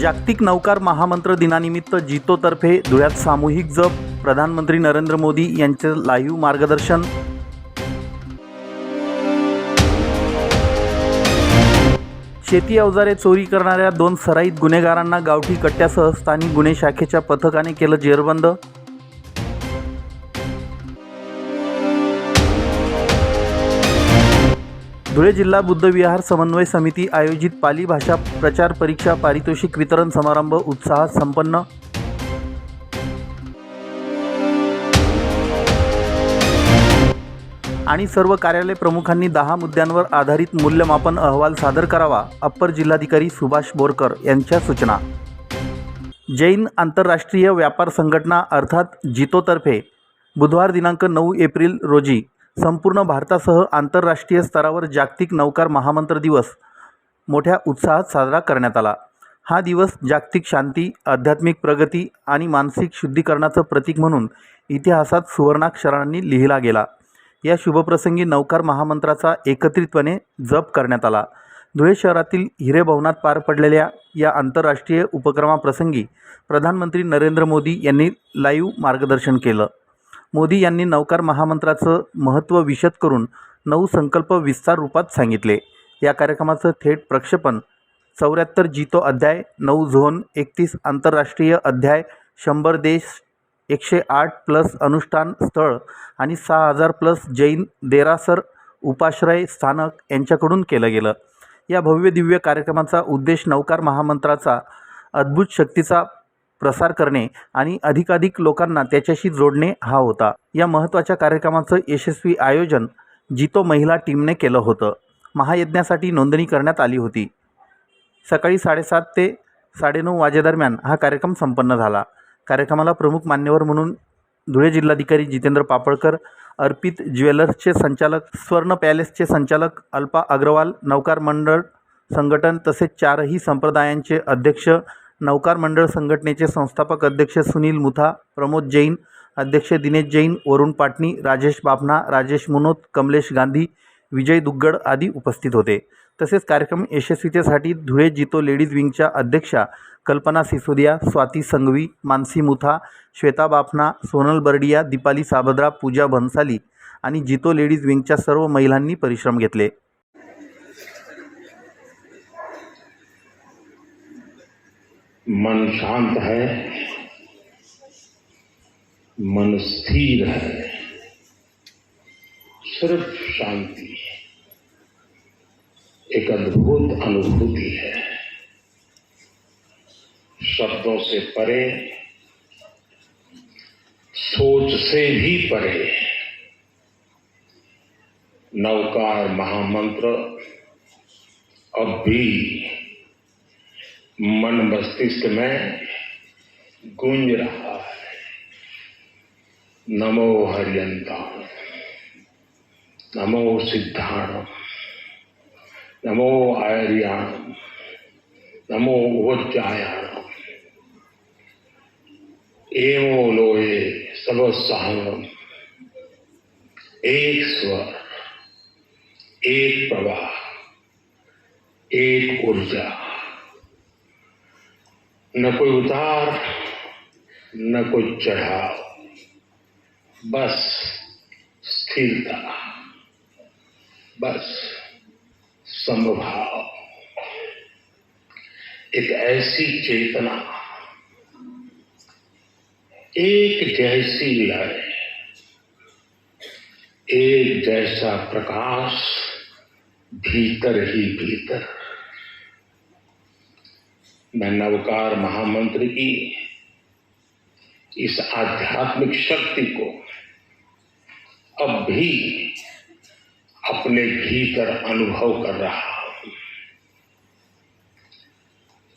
जागतिक नौकार महामंत्र दिनानिमित्त जितोतर्फे धुळ्यात सामूहिक जप. प्रधानमंत्री नरेंद्र मोदी यांचे लाईव्ह मार्गदर्शन. शेती अवजारे चोरी करणाऱ्या दोन सराईत गुन्हेगारांना गावठी कट्ट्यासह स्थानिक गुन्हे शाखेच्या पथकाने केलं जेरबंद. धुळे जिल्हा बुद्धविहार समन्वय समिती आयोजित पाली भाषा प्रचार परीक्षा पारितोषिक वितरण समारंभ उत्साहात संपन्न. आणि सर्व कार्यालय प्रमुखांनी दहा मुद्द्यांवर आधारित मूल्यमापन अहवाल सादर करावा अप्पर जिल्हाधिकारी सुभाष बोरकर यांच्या सूचना. जैन आंतरराष्ट्रीय व्यापार संघटना अर्थात जितोतर्फे बुधवार दिनांक नऊ एप्रिल रोजी संपूर्ण भारतासह आंतरराष्ट्रीय स्तरावर जागतिक नौकार महामंत्र दिवस मोठ्या उत्साहात साजरा करण्यात आला. हा दिवस जागतिक शांती आध्यात्मिक प्रगती आणि मानसिक शुद्धीकरणाचं प्रतीक म्हणून इतिहासात सुवर्णाक्षरांनी लिहिला गेला. या शुभप्रसंगी नौकार महामंत्राचा एकत्रितपणे जप करण्यात आला. धुळे शहरातील हिरे भवनात पार पडलेल्या या आंतरराष्ट्रीय उपक्रमाप्रसंगी प्रधानमंत्री नरेंद्र मोदी यांनी लाईव्ह मार्गदर्शन केलं. मोदी यांनी नौकार महामंत्राचं महत्त्व विशद करून नऊ संकल्प विस्तार रूपात सांगितले. या कार्यक्रमाचं थेट प्रक्षेपण चौऱ्याहत्तर जितो अध्याय नऊ झोन एकतीस आंतरराष्ट्रीय अध्याय शंभर देश एकशे आठ प्लस अनुष्ठान स्थळ आणि सहा हजार प्लस जैन देरासर उपाश्रय स्थानक यांच्याकडून केलं गेलं. या भव्य दिव्य कार्यक्रमाचा उद्देश नौकार महामंत्राचा अद्भुत शक्तीचा प्रसार करणे आणि अधिकाधिक लोकांना त्याच्याशी जोडणे हा होता. या महत्त्वाच्या कार्यक्रमाचं यशस्वी आयोजन जितो महिला टीमने केलं होतं. महायज्ञासाठी नोंदणी करण्यात आली होती. सकाळी साडेसात ते साडेनऊ वाजेदरम्यान हा कार्यक्रम संपन्न झाला. कार्यक्रमाला प्रमुख मान्यवर म्हणून धुळे जिल्हाधिकारी जितेंद्र पापळकर अर्पित ज्वेलर्सचे संचालक स्वर्ण पॅलेसचे संचालक अल्पा अग्रवाल नौकार मंडळ संघटन तसेच चारही संप्रदायांचे अध्यक्ष नौकार मंडळ संघटनेचे संस्थापक अध्यक्ष सुनील मुथा प्रमोद जैन अध्यक्ष दिनेश जैन वरुण पाटणी राजेश बापना राजेश मुनोत कमलेश गांधी विजय दुग्गड आदी उपस्थित होते. तसेच कार्यक्रम यशस्वीतेसाठी धुळे जितो लेडीज विंगच्या अध्यक्षा कल्पना सिसोदिया स्वाती संघवी मानसी मुथा श्वेता बाफना सोनल बर्डिया दीपाली साबद्रा पूजा भन्साली आणि जितो लेडीज विंगच्या सर्व महिलांनी परिश्रम घेतले. मन शांत है, मन स्थिर है। सिर्फ़ शांति एक अद्भुत अनुभूति है। शब्दों से परे, सोच से भी परे। नौकार महामंत्र अब भी मन मस्तिष्क में गूंज रहा है। नमो हरियंता नमो सिद्धाणम नमो आर्याण नमो वज्जायाणम एवो लोहे सर्वसाहम एक स्वर एक प्रवाह एक ऊर्जा। न कोई उतार, न कोई चढ़ाव, बस स्थिरता, बस समभाव। एक ऐसी चेतना, एक जैसी लय, एक जैसा प्रकाश भीतर ही भीतर। मैं नवकार महामंत्र की इस आध्यात्मिक शक्ति को अब भी अपने भीतर अनुभव कर रहा हूँ।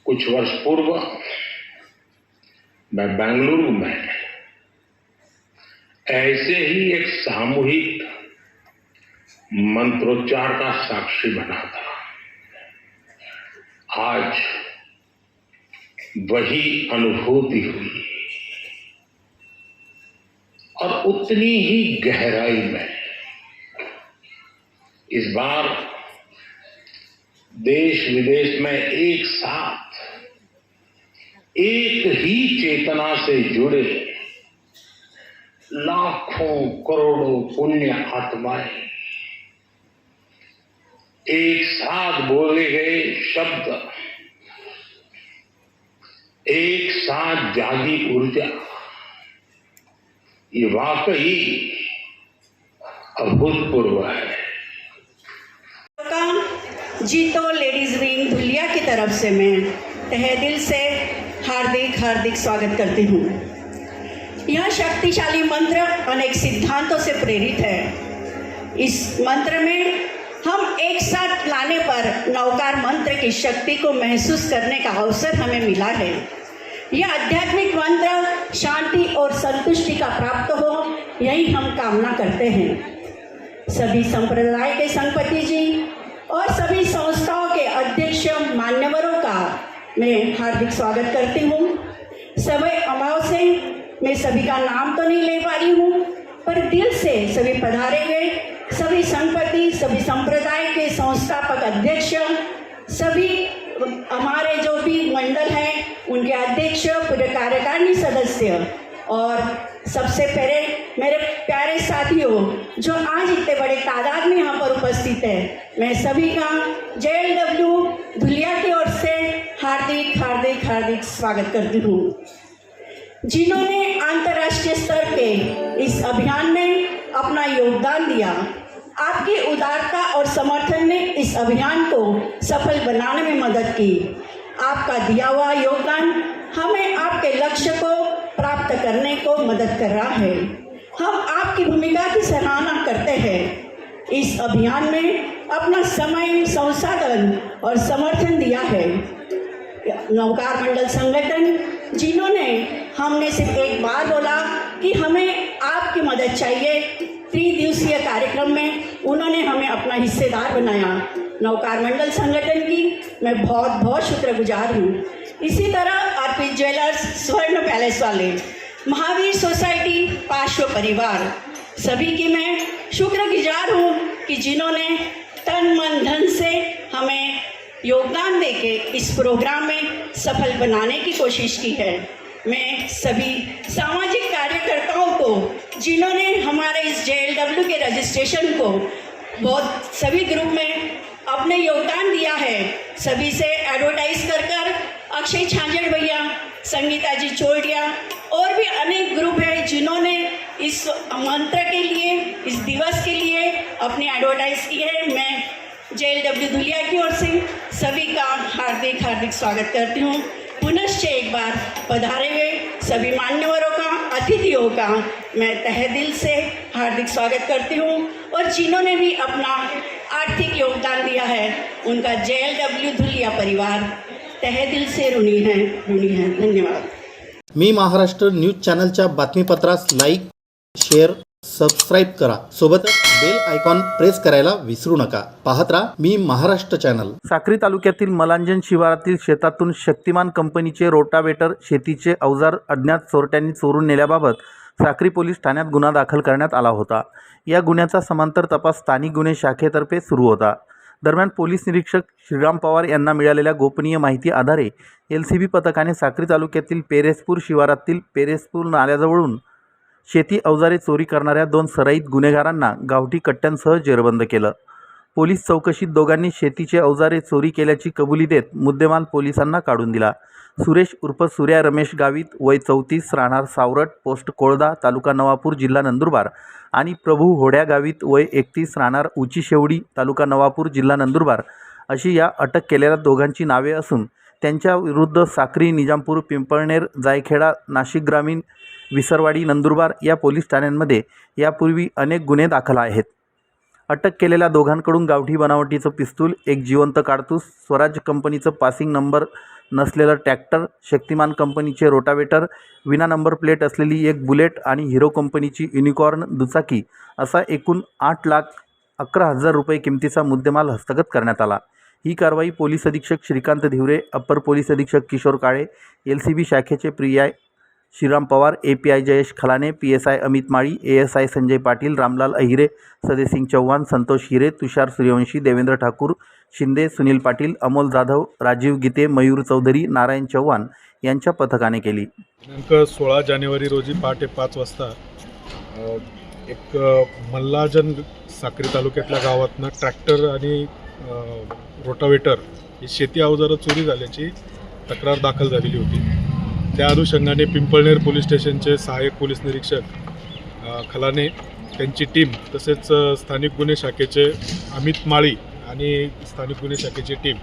कुछ वर्ष पूर्व मैं बेंगलुरु में ऐसे ही एक सामूहिक मंत्रोच्चार का साक्षी बना था। आज वही अनुभूति हुई। और उतनी ही गहराई में इस बार देश विदेश में एक साथ, एक ही चेतना से जुड़े लाखों करोड़ों पुण्य आत्माएँ एक साथ बोले गए शब्द एक साथ जागी ऊर्जा ये वाकई अभूतपूर्व है। जीतो लेडीज़ विंग धुलिया की तरफ़ से मैं तहे दिल से हार्दिक हार्दिक स्वागत करती हूँ। यह शक्तिशाली मंत्र अनेक सिद्धांतों से प्रेरित है। इस मंत्र में हम एक साथ लाने पर नवकार मंत्र की शक्ति को महसूस करने का अवसर हमें मिला है। यह आध्यात्मिक मंत्र शांति और संतुष्टि का प्राप्त हो, यही हम कामना करते हैं। सभी संप्रदाय के संपत्ति जी और सभी संस्थाओं के अध्यक्ष मान्यवरों का मैं हार्दिक स्वागत करती हूँ। सभी अभाव से मैं सभी का नाम तो नहीं ले पा रही हूँ, पर दिल से सभी पधारे हुए सभी संपत्ति, सभी संप्रदाय के संस्थापक अध्यक्ष, सभी हमारे जो भी मंडल हैं, उनके अध्यक्ष, पूरे कार्यकारिणी सदस्य। और सबसे पहले मेरे प्यारे साथियों, जो आज इतने बड़े तादाद में यहाँ पर उपस्थित है, मैं सभी का जे एल डब्ल्यू धुलिया की ओर से हार्दिक हार्दिक हार्दिक स्वागत करती हूँ। जिन्होंने अंतर्राष्ट्रीय स्तर के इस अभियान में आपकी उदारता और समर्थन ने इस अभियान को सफल बनाने में मदद की। आपका दिया हुआ योगदान हमें आपके लक्ष्य को प्राप्त करने को मदद कर रहा है। हम आपकी भूमिका की सराहना करते हैं। इस अभियान में अपना समय, संसाधन और समर्थन दिया है। नौकार मंडल संगठन, जिन्होंने हमने सिर्फ़ एक बार बोला कि हमें आपकी मदद चाहिए। त्रिदिवसीय कार्यक्रम में उन्होंने हमें अपना हिस्सेदार बनाया। नौकार मंडल संगठन की मैं बहुत बहुत शुक्रगुजार हूँ। इसी तरह अर्पित ज्वेलर्स, स्वर्ण पैलेस वाले, महावीर सोसाइटी, पार्श्व परिवार, सभी की मैं शुक्रगुजार हूँ कि जिन्होंने तन, मन, धन से हमें योगदान देके इस प्रोग्राम में सफल बनाने की कोशिश की है। मैं सभी सामाजिक कार्यकर्ताओं को, जिन्होंने हमारे इस JLW के रजिस्ट्रेशन को बहुत, सभी ग्रुप में अपने योगदान दिया है। सभी से एडवर्टाइज कर कर अक्षय छांजड़ भैया, संगीता जी चोटिया और भी अनेक ग्रुप है जिन्होंने इस मंत्र के लिए, इस दिवस के लिए अपनी एडवर्टाइज की है। मैं जे एल डब्ल्यू धुलिया की ओर से सभी का हार्दिक हार्दिक स्वागत करती हूँ। पुनश्च एक बार पधारे हुए सभी मान्यवरों का, अतिथियों का। मैं तहे दिल से हार्दिक स्वागत करती हूँ और जिन्होंने भी अपना आर्थिक योगदान दिया है, उनका जे एल डब्ल्यू धुलिया परिवार तहे दिल से ऋणी है ऋणी है। धन्यवाद। मी महाराष्ट्र न्यूज़ चॅनलच्या बातमीपत्रास लाईक, शेअर सबस्क्राईब करा. सोबतच बेल आयकॉन प्रेस करायला विसरू नका. पाहत राहा मी महाराष्ट्र चॅनल साक्री तालुक्यातील मलांजन शिवारातील शेतातून शक्तिमान कंपनीचे रोटावेटर शेतीचे अवजार अज्ञात चोरट्यांनी चोरून नेल्याबाबत साक्री पोलीस ठाण्यात गुन्हा दाखल करण्यात आला होता. या गुन्ह्याचा समांतर तपास स्थानिक गुन्हे शाखेतर्फे सुरू होता. दरम्यान पोलीस निरीक्षक श्रीराम पवार यांना मिळालेल्या गोपनीय माहिती आधारे एल सी बी पथकाने साक्री तालुक्यातील पेरेसपूर शिवारातील पेरेसपूर नाल्याजवळून शेती अवजारे चोरी करणाऱ्या दोन सराईत गुन्हेगारांना गावठी कट्ट्यांसह जेरबंद केलं. पोलीस चौकशीत दोघांनी शेतीचे अवजारे चोरी केल्याची कबुली देत मुद्देमाल पोलिसांना काढून दिला. सुरेश उर्फ सूर्या रमेश गावित वय चौतीस राहणार सावरट पोस्ट कोळदा तालुका नवापूर जिल्हा नंदुरबार आणि प्रभू होड्या गावित वय एकतीस राहणार उची शेवडी तालुका नवापूर जिल्हा नंदुरबार अशी या अटक केलेल्या दोघांची नावे असून त्यांच्या विरुद्ध साक्री निजामपूर पिंपळनेर जायखेडा नाशिक ग्रामीण विसरवाडी नंदुरबार या पोलीस ठाण्यांमध्ये यापूर्वी अनेक गुन्हे दाखल आहेत. अटक केलेल्या दोघांकडून गावठी बनावटीचं पिस्तूल एक जिवंत काडतूस स्वराज कंपनीचं पासिंग नंबर नसलेलं ट्रॅक्टर शक्तिमान कंपनीचे रोटावेटर विना नंबर प्लेट असलेली एक बुलेट आणि हिरो कंपनीची युनिकॉर्न दुचाकी असा एकूण आठ लाख अकरा हजार रुपये किमतीचा मुद्देमाल हस्तगत करण्यात आला. ही कारवाई पोलीस अधीक्षक श्रीकांत धिवरे अप्पर पोलीस अधीक्षक Kishor Kale L C B शाखेचे प्रियाय Shriram Pawar A P I Jayesh Khalane P S I Amit Mali A S I Sanjay Patil Ramlal Ahire Sadesing Chavan Santosh Hire Tushar Suryawanshi Devendra Thakur Shinde Sunil Patil Amol Jadhav Rajiv Gite Mayur Chaudhari Narayan Chavan यांच्या पथकाने केली. दिनांक सोळा जानेवारी रोजी पहाटे पाच वाजता एक मल्लाजन साक्री तालुक्यातल्या गावातनं ट्रॅक्टर आणि रोटावेटर ही शेती अवजारं चोरी झाल्याची तक्रार दाखल झालेली होती. त्या अनुषंगाने पिंपळनेर पोलीस स्टेशनचे सहाय्यक पोलीस निरीक्षक खलाने त्यांची टीम तसेच स्थानिक गुन्हे शाखेचे अमित माळी आणि स्थानिक गुन्हे शाखेची टीम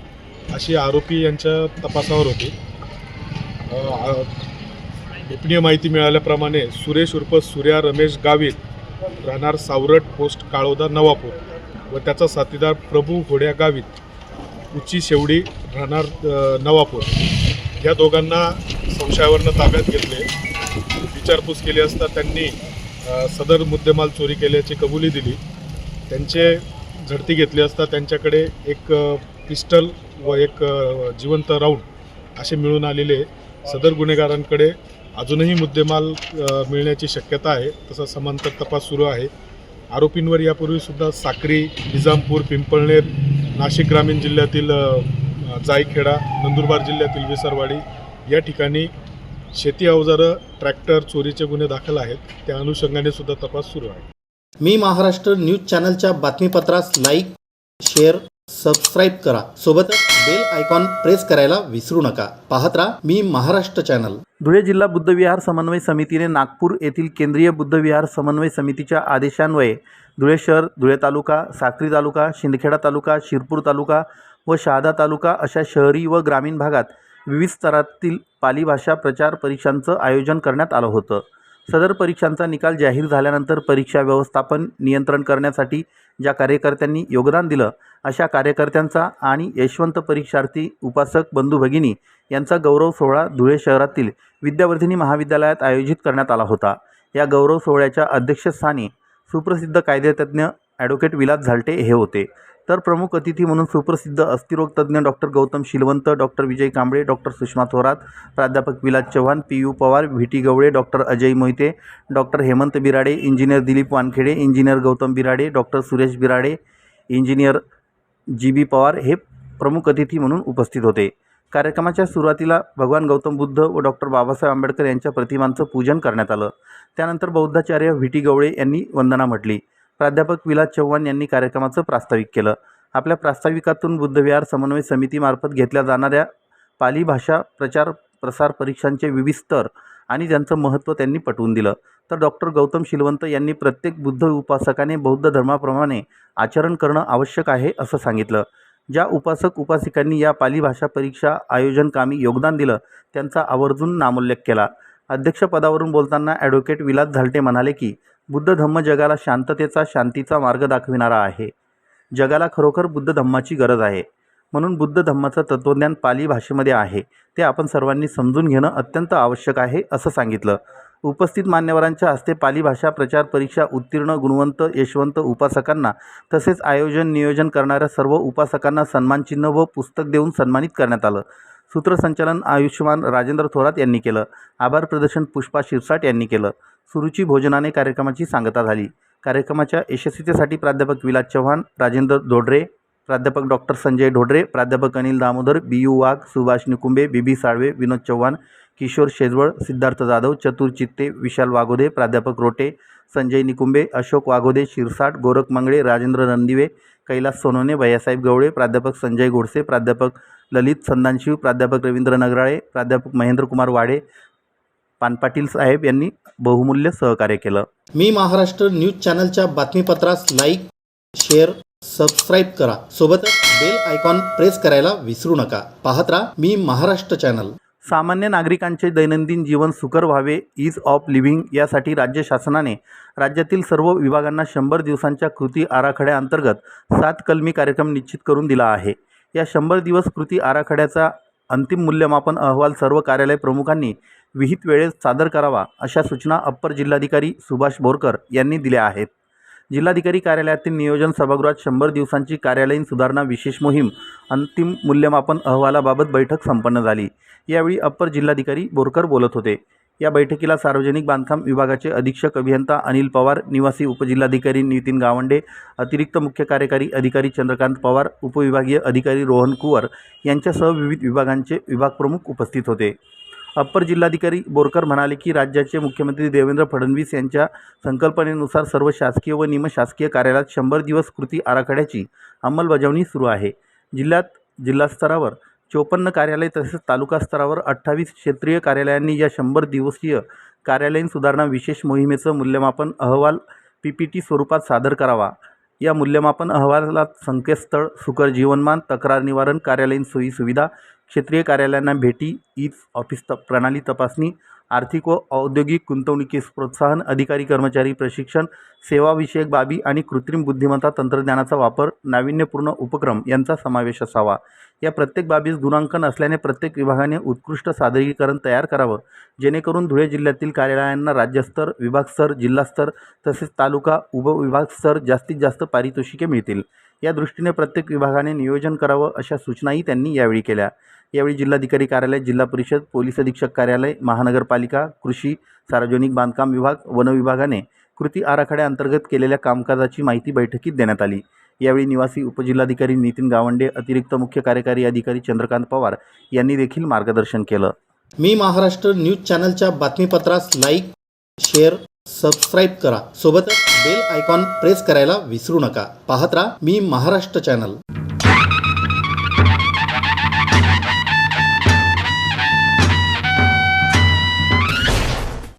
अशी आरोपी यांच्या तपासावर होती. गोपनीय माहिती मिळाल्याप्रमाणे सुरेश उर्फ सूर्या रमेश गावित राहणार सावरट पोस्ट काळोदा नवापूर व त्याचा साथीदार प्रभू घोड्या गावित उची शेवडी राहणार नवापूर. या दोघांना संशयावरनं ताब्यात घेतले. विचारपूस केली असता त्यांनी सदर मुद्देमाल चोरी केल्याची कबुली दिली. त्यांचे झडती घेतली असता त्यांच्याकडे एक पिस्टल व एक जिवंत राऊंड असे मिळून आलेले सदर गुन्हेगारांकडे अजूनही मुद्देमाल मिळण्याची शक्यता आहे. तसा समांतर तपास सुरू आहे. आरोपींवर यापूर्वीसुद्धा साक्री निजामपूर पिंपळनेर नाशिक ग्रामीण जिल्ह्यातील जायखेडा नंदुरबार जिल्ह्यातील विसरवाडी या ठिकाणी शेती अवजारं ट्रॅक्टर चोरीचे गुन्हे दाखल आहेत. त्या अनुषंगाने सुद्धा तपास सुरू आहे. मी महाराष्ट्र न्यूज चॅनलच्या बातमीपत्रास लाईक शेअर सबस्क्राईब करा. सोबतच बेल आयकॉन प्रेस करायला विसरू नका. पाहत राहा मी महाराष्ट्र चॅनल. धुळे जिल्हा बुद्धविहार समन्वय समितीने नागपूर येथील केंद्रीय बुद्धविहार समन्वय समितीच्या आदेशान्वये धुळे शहर धुळे तालुका साक्री तालुका शिंदखेडा तालुका शिरपूर तालुका व शहादा तालुका अशा शहरी व ग्रामीण भागात विविध स्तरातील पाली भाषा प्रचार परीक्षांचं आयोजन करण्यात आलं होतं. सदर परीक्षांचा निकाल जाहीर झाल्यानंतर परीक्षा व्यवस्थापन नियंत्रण करण्यासाठी ज्या कार्यकर्त्यांनी योगदान दिलं अशा कार्यकर्त्यांचा आणि यशवंत परीक्षार्थी उपासक बंधू भगिनी यांचा गौरव सोहळा धुळे शहरातील विद्यावर्धिनी महाविद्यालयात आयोजित करण्यात आला होता. या गौरव सोहळ्याच्या अध्यक्षस्थानी सुप्रसिद्ध कायदेतज्ञ ॲडव्होकेट विलास झालटे हे होते. तर प्रमुख अतिथी म्हणून सुप्रसिद्ध अस्थिरोग तज्ज्ञ doctor Gautam Shilwant doctor Vijay Kamble doctor Sushma Thorat प्राध्यापक Vilas Chavan P U Pawar V T Gawale doctor Ajay Mohite doctor Hemant Birade engineer Dilip Wankhede engineer Gautam Birade doctor Suresh Birade engineer G B Pawar हे प्रमुख अतिथी म्हणून उपस्थित होते. कार्यक्रमाच्या सुरुवातीला भगवान गौतम बुद्ध व डॉक्टर बाबासाहेब आंबेडकर यांच्या प्रतिमांचं पूजन करण्यात आलं. त्यानंतर बौद्धाचार्य व्ही टी गवळे यांनी वंदना म्हटली. प्राध्यापक विलास चव्हाण यांनी कार्यक्रमाचं प्रास्ताविक केलं. आपल्या प्रास्ताविकातून बुद्धविहार समन्वय समितीमार्फत घेतल्या जाणाऱ्या पाली भाषा प्रचार प्रसार परीक्षांचे विविध स्तर आणि त्यांचं महत्त्व त्यांनी पटवून दिलं. तर डॉक्टर गौतम शिलवंत यांनी प्रत्येक बुद्ध उपासकाने बौद्ध धर्माप्रमाणे आचरण करणं आवश्यक आहे असं सांगितलं. ज्या उपासक उपासिकांनी या पाली भाषा परीक्षा आयोजन कामी योगदान दिलं त्यांचा आवर्जून नामोल्लेख केला. अध्यक्षपदावरून बोलताना ॲडव्होकेट विलास झालटे म्हणाले की बुद्ध धम्म जगाला शांततेचा शांतीचा मार्ग दाखविणारा आहे. जगाला खरोखर बुद्ध धम्माची गरज आहे. म्हणून बुद्ध धम्माचं तत्त्वज्ञान पाली भाषेमध्ये आहे. ते आपण सर्वांनी समजून घेणं अत्यंत आवश्यक आहे असं सांगितलं. उपस्थित मान्यवरांच्या हस्ते पाली भाषा प्रचार परीक्षा उत्तीर्ण गुणवंत यशवंत उपासकांना तसेच आयोजन नियोजन करणाऱ्या सर्व उपासकांना सन्मानचिन्ह व पुस्तक देऊन सन्मानित करण्यात आलं. सूत्रसंचालन आयुष्यमान राजेंद्र थोरात यांनी केलं. आभार प्रदर्शन पुष्पा शिरसाट यांनी केलं. सुरुची भोजनाने कार्यक्रमाची सांगता झाली. कार्यक्रमाच्या यशस्वीतेसाठी प्राध्यापक विलास चव्हाण राजेंद्र धोडरे प्राध्यापक डॉक्टर संजय ढोडरे प्राध्यापक Anil Damodar B U Wagh Subhash Nikumbe B B Salve Vinod Chavan Kishor Shejwal Siddharth Jadhav Chatur Chitte Vishal Waghode प्राध्यापक रोटे संजय निकुंबे अशोक वाघोदे शिरसाट गोरख मंगळे राजेंद्र रणदिवे कैलास सोनोने भैयासाहेब गवळे प्राध्यापक संजय गोडसे प्राध्यापक ललित संदानशिव प्राध्यापक रवींद्र नगराळे प्राध्यापक महेंद्रकुमार वाडे पानपाटील साहेब यांनी बहुमूल्य सहकार्य केलं. मी महाराष्ट्र न्यूज चॅनलच्या बातमीपत्रास लाईक शेअर सबस्क्राईब करा. सोबतच बेल आयकॉन प्रेस करायला विसरू नका. पाहत राहा मी महाराष्ट्र चॅनल. सामान्य नागरिकांचे दैनंदिन जीवन सुकर व्हावे ईज ऑफ लिव्हिंग यासाठी राज्य शासनाने राज्यातील सर्व विभागांना शंभर दिवसांच्या कृती आराखड्याअंतर्गत सात कलमी कार्यक्रम निश्चित करून दिला आहे. या शंभर दिवस कृती आराखड्याचा अंतिम मूल्यमापन अहवाल सर्व कार्यालय प्रमुखांनी विहित वेळेत सादर करावा अशा सूचना अप्पर जिल्हाधिकारी सुभाष बोरकर यांनी दिल्या आहेत. जिल्हाधिकारी कार्यालयातील नियोजन सभागृहात शंभर दिवसांची कार्यालयीन सुधारणा विशेष मोहीम अंतिम मूल्यमापन अहवालाबाबत बैठक संपन्न झाली. यावेळी अप्पर जिल्हाधिकारी बोरकर बोलत होते. या बैठकीला सार्वजनिक बांधकाम विभागाचे अधीक्षक अभियंता अनिल पवार निवासी उपजिल्हाधिकारी नितीन गावंडे अतिरिक्त मुख्य कार्यकारी अधिकारी चंद्रकांत पवार उपविभागीय अधिकारी रोहन कुवर यांच्यासह विविध विभागांचे विभागप्रमुख उपस्थित होते. अप्पर जिल्हाधिकारी बोरकर म्हणाले की राज्याचे मुख्यमंत्री देवेंद्र फडणवीस यांच्या संकल्पनेनुसार सर्व शासकीय व निमशासकीय कार्यालयात शंभर दिवस कृती आराखड्याची अंमलबजावणी सुरू आहे. जिल्ह्यात जिल्हास्तरावर चोपन्न कार्यालय तसेच तालुका स्तरावर अठ्ठावीस क्षेत्रीय कार्यालयांनी या शंभर दिवसीय कार्यालयीन सुधारणा विशेष मोहिमेचं मूल्यमापन अहवाल पी पी टी स्वरूपात सादर करावा. या मूल्यमापन अहवालात संकेतस्थळ सुकर जीवनमान तक्रार निवारण कार्यालयीन सोयी सुविधा क्षेत्रीय कार्यालयांना भेटी ईज ऑफिस त प्रणाली तपासणी आर्थिक व औद्योगिक गुंतवणुकीस प्रोत्साहन अधिकारी कर्मचारी प्रशिक्षण सेवाविषयक बाबी आणि कृत्रिम बुद्धिमत्ता तंत्रज्ञानाचा वापर नाविन्यपूर्ण उपक्रम यांचा समावेश असावा. या प्रत्येक बाबीस गुणांकन असल्याने प्रत्येक विभागाने उत्कृष्ट सादरीकरण तयार करावं. जेणेकरून धुळे जिल्ह्यातील कार्यालयांना राज्यस्तर विभागस्तर जिल्हास्तर तसेच तालुका उपविभागस्तर जास्तीत जास्त पारितोषिके मिळतील. या दृष्टीने प्रत्येक विभागाने नियोजन करावं अशा सूचनाही त्यांनी यावेळी केल्या. यावेळी जिल्हाधिकारी कार्यालय जिल्हा परिषद पोलीस अधीक्षक कार्यालय महानगरपालिका कृषी सार्वजनिक बांधकाम विभाग वन विभागाने कृती आराखड्याअंतर्गत केलेल्या कामकाजाची माहिती बैठकीत देण्यात आली. यावेळी निवासी उपजिल्हाधिकारी नितीन गावंडे अतिरिक्त मुख्य कार्यकारी अधिकारी चंद्रकांत पवार यांनी देखील मार्गदर्शन केलं. मी महाराष्ट्र न्यूज चॅनलच्या बातमीपत्रास लाईक शेअर सबस्क्राईब करा. सोबतच बेल आयकॉन प्रेस करायला विसरू नका. पाहत राहा मी महाराष्ट्र चॅनल.